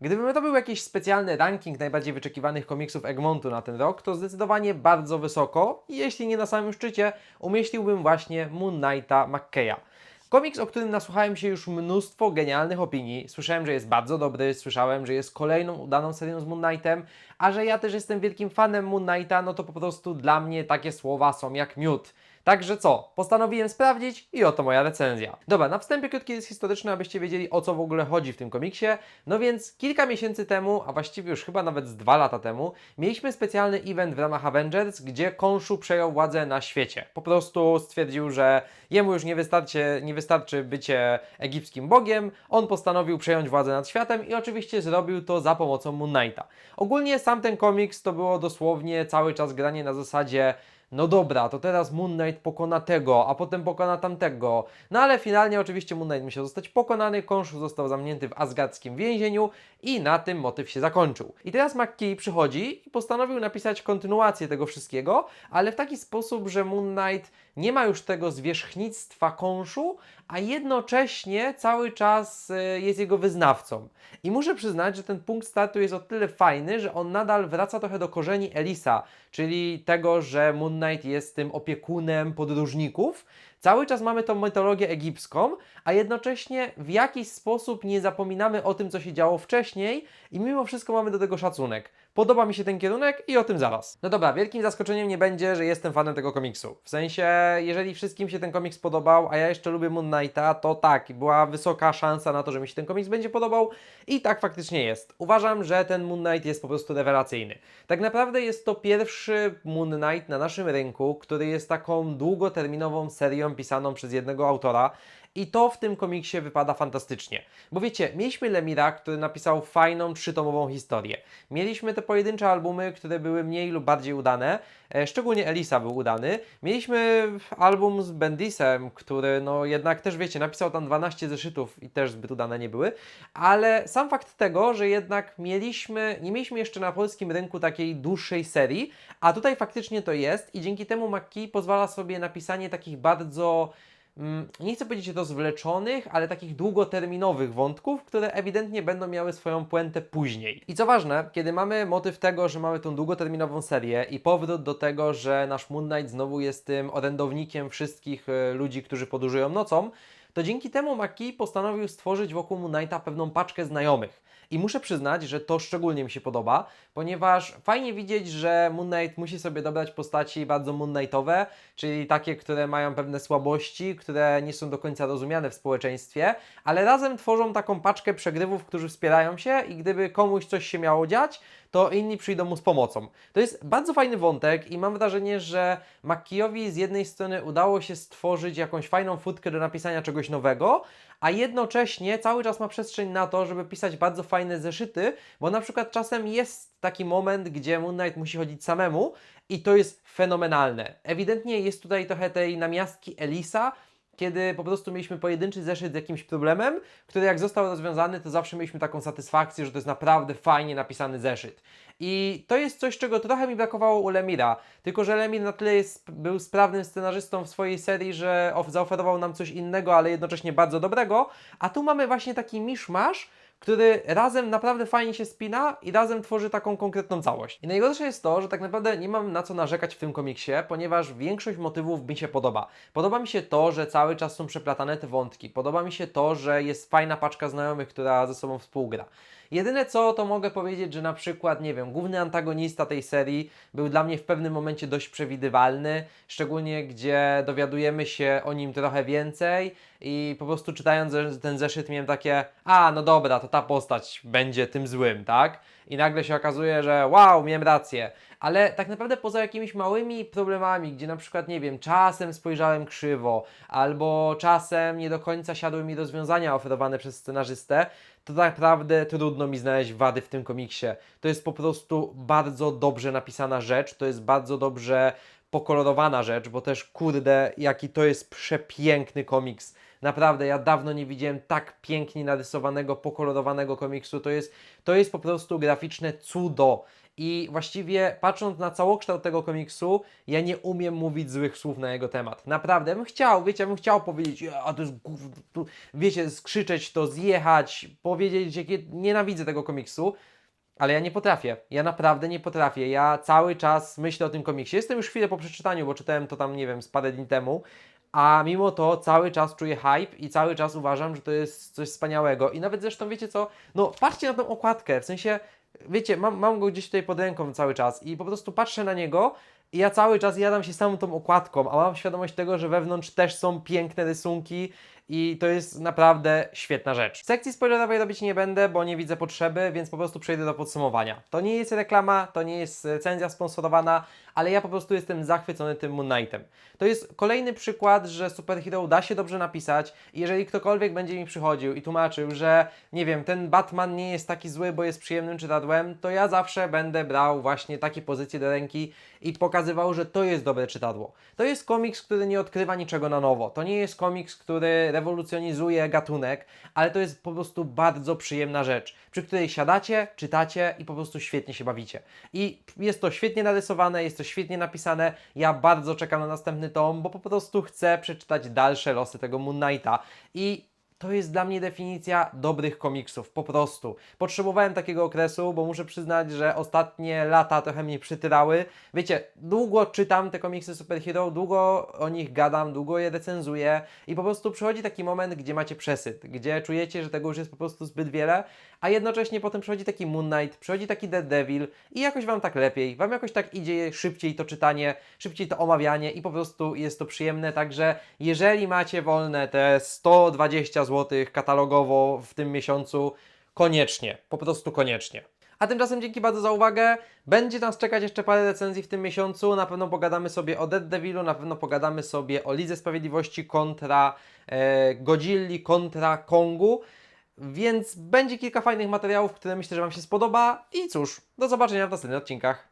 Gdyby to był jakiś specjalny ranking najbardziej wyczekiwanych komiksów Egmontu na ten rok, to zdecydowanie bardzo wysoko i jeśli nie na samym szczycie, umieściłbym właśnie Moon Knighta McKeya. Komiks, o którym nasłuchałem się już mnóstwo genialnych opinii. Słyszałem, że jest bardzo dobry, słyszałem, że jest kolejną udaną serią z Moon Knightem, a że ja też jestem wielkim fanem Moon Knighta, no to po prostu dla mnie takie słowa są jak miód. Także co? Postanowiłem sprawdzić i oto moja recenzja. Dobra, na wstępie krótki jest historyczny, abyście wiedzieli o co w ogóle chodzi w tym komiksie. No więc kilka miesięcy temu, a właściwie już chyba nawet z dwa lata temu, mieliśmy specjalny event w ramach Avengers, gdzie Konshu przejął władzę na świecie. Po prostu stwierdził, że jemu już nie wystarczy, nie wystarczy bycie egipskim bogiem, on postanowił przejąć władzę nad światem i oczywiście zrobił to za pomocą Moon Knighta. Ogólnie sam ten komiks to było dosłownie cały czas granie na zasadzie no dobra, to teraz Moon Knight pokona tego, a potem pokona tamtego. No ale finalnie oczywiście Moon Knight musiał zostać pokonany, Konshu został zamknięty w asgardzkim więzieniu i na tym motyw się zakończył. I teraz McKee przychodzi i postanowił napisać kontynuację tego wszystkiego, ale w taki sposób, że Moon Knight nie ma już tego zwierzchnictwa Konshu, a jednocześnie cały czas e, jest jego wyznawcą. I muszę przyznać, że ten punkt startu jest o tyle fajny, że on nadal wraca trochę do korzeni Elisa, czyli tego, że Moon Knight jest tym opiekunem podróżników. Cały czas mamy tą mitologię egipską, a jednocześnie w jakiś sposób nie zapominamy o tym, co się działo wcześniej i mimo wszystko mamy do tego szacunek. Podoba mi się ten kierunek i o tym zaraz. No dobra, wielkim zaskoczeniem nie będzie, że jestem fanem tego komiksu. W sensie, jeżeli wszystkim się ten komiks podobał, a ja jeszcze lubię Moon Knighta, to tak, była wysoka szansa na to, że mi się ten komiks będzie podobał i tak faktycznie jest. Uważam, że ten Moon Knight jest po prostu rewelacyjny. Tak naprawdę jest to pierwszy Moon Knight na naszym rynku, który jest taką długoterminową serią pisaną przez jednego autora. I to w tym komiksie wypada fantastycznie. Bo wiecie, mieliśmy Lemira, który napisał fajną, trzytomową historię. Mieliśmy te pojedyncze albumy, które były mniej lub bardziej udane. E, szczególnie Elisa był udany. Mieliśmy album z Bendisem, który no jednak też wiecie, napisał tam 12 zeszytów i też zbyt udane nie były. Ale sam fakt tego, że jednak mieliśmy, nie mieliśmy jeszcze na polskim rynku takiej dłuższej serii, a tutaj faktycznie to jest i dzięki temu McKee pozwala sobie napisanie takich bardzo nie chcę powiedzieć rozwleczonych, ale takich długoterminowych wątków, które ewidentnie będą miały swoją puentę później. I co ważne, kiedy mamy motyw tego, że mamy tą długoterminową serię i powrót do tego, że nasz Moon Knight znowu jest tym orędownikiem wszystkich e, ludzi, którzy podróżują nocą, to dzięki temu McKee postanowił stworzyć wokół Moon Knighta pewną paczkę znajomych. I muszę przyznać, że to szczególnie mi się podoba, ponieważ fajnie widzieć, że Moon Knight musi sobie dobrać postaci bardzo Moon Knightowe, czyli takie, które mają pewne słabości, które nie są do końca rozumiane w społeczeństwie, ale razem tworzą taką paczkę przegrywów, którzy wspierają się i gdyby komuś coś się miało dziać, to inni przyjdą mu z pomocą. To jest bardzo fajny wątek i mam wrażenie, że McKee'owi z jednej strony udało się stworzyć jakąś fajną futkę do napisania czegoś nowego, a jednocześnie cały czas ma przestrzeń na to, żeby pisać bardzo fajne zeszyty, bo na przykład czasem jest taki moment, gdzie Moon Knight musi chodzić samemu i to jest fenomenalne. Ewidentnie jest tutaj trochę tej namiastki Elisa, kiedy po prostu mieliśmy pojedynczy zeszyt z jakimś problemem, który jak został rozwiązany, to zawsze mieliśmy taką satysfakcję, że to jest naprawdę fajnie napisany zeszyt. I to jest coś, czego trochę mi brakowało u Lemira, tylko że Lemir na tyle jest, był sprawnym scenarzystą w swojej serii, że of, zaoferował nam coś innego, ale jednocześnie bardzo dobrego, a tu mamy właśnie taki miszmasz, który razem naprawdę fajnie się spina i razem tworzy taką konkretną całość. I najgorsze jest to, że tak naprawdę nie mam na co narzekać w tym komiksie, ponieważ większość motywów mi się podoba. Podoba mi się to, że cały czas są przeplatane te wątki. Podoba mi się to, że jest fajna paczka znajomych, która ze sobą współgra. Jedyne co, to mogę powiedzieć, że na przykład, nie wiem, główny antagonista tej serii był dla mnie w pewnym momencie dość przewidywalny, szczególnie gdzie dowiadujemy się o nim trochę więcej i po prostu czytając ten zeszyt miałem takie, a no dobra, to ta postać będzie tym złym, tak? I nagle się okazuje, że wow, miałem rację. Ale tak naprawdę poza jakimiś małymi problemami, gdzie na przykład, nie wiem, czasem spojrzałem krzywo, albo czasem nie do końca siadły mi rozwiązania oferowane przez scenarzystę, to tak naprawdę trudno mi znaleźć wady w tym komiksie. To jest po prostu bardzo dobrze napisana rzecz, to jest bardzo dobrze pokolorowana rzecz, bo też kurde, jaki to jest przepiękny komiks. Naprawdę, ja dawno nie widziałem tak pięknie narysowanego, pokolorowanego komiksu. To jest, to jest po prostu graficzne cudo. I właściwie patrząc na całokształt tego komiksu, ja nie umiem mówić złych słów na jego temat. Naprawdę, bym chciał, wiecie, bym chciał powiedzieć, "Ja, a to jest gówno", tu, wiecie, skrzyczeć to, zjechać, powiedzieć, jakie nienawidzę tego komiksu, ale ja nie potrafię. Ja naprawdę nie potrafię. Ja cały czas myślę o tym komiksie. Jestem już chwilę po przeczytaniu, bo czytałem to tam, nie wiem, z parę dni temu. A mimo to cały czas czuję hype i cały czas uważam, że to jest coś wspaniałego. I nawet zresztą wiecie co? No patrzcie na tą okładkę, w sensie, wiecie, mam, mam go gdzieś tutaj pod ręką cały czas i po prostu patrzę na niego i ja cały czas jadam się samą tą okładką, a mam świadomość tego, że wewnątrz też są piękne rysunki i to jest naprawdę świetna rzecz. Sekcji spoilerowej robić nie będę, bo nie widzę potrzeby, więc po prostu przejdę do podsumowania. To nie jest reklama, to nie jest recenzja sponsorowana, ale ja po prostu jestem zachwycony tym Moon Knightem. To jest kolejny przykład, że superhero da się dobrze napisać i jeżeli ktokolwiek będzie mi przychodził i tłumaczył, że nie wiem, ten Batman nie jest taki zły, bo jest przyjemnym czytadłem, to ja zawsze będę brał właśnie takie pozycje do ręki i pokazywał, że to jest dobre czytadło. To jest komiks, który nie odkrywa niczego na nowo. To nie jest komiks, który rewolucjonizuje gatunek, ale to jest po prostu bardzo przyjemna rzecz, przy której siadacie, czytacie i po prostu świetnie się bawicie. I jest to świetnie narysowane, jest to świetnie napisane. Ja bardzo czekam na następny tom, bo po prostu chcę przeczytać dalsze losy tego Moon Knighta. I to jest dla mnie definicja dobrych komiksów, po prostu. Potrzebowałem takiego okresu, bo muszę przyznać, że ostatnie lata trochę mnie przytyrały. Wiecie, długo czytam te komiksy superhero, długo o nich gadam, długo je recenzuję i po prostu przychodzi taki moment, gdzie macie przesyt, gdzie czujecie, że tego już jest po prostu zbyt wiele, a jednocześnie potem przychodzi taki Moon Knight, przychodzi taki Daredevil i jakoś Wam tak lepiej, Wam jakoś tak idzie szybciej to czytanie, szybciej to omawianie i po prostu jest to przyjemne, także jeżeli macie wolne te 120 zł katalogowo w tym miesiącu, koniecznie, po prostu koniecznie. A tymczasem dzięki bardzo za uwagę. Będzie nas czekać jeszcze parę recenzji w tym miesiącu. Na pewno pogadamy sobie o Dead Devilu, na pewno pogadamy sobie o Lidze Sprawiedliwości kontra e, Godzilli, kontra Kongu. Więc będzie kilka fajnych materiałów, które myślę, że Wam się spodoba. I cóż, do zobaczenia w następnych odcinkach.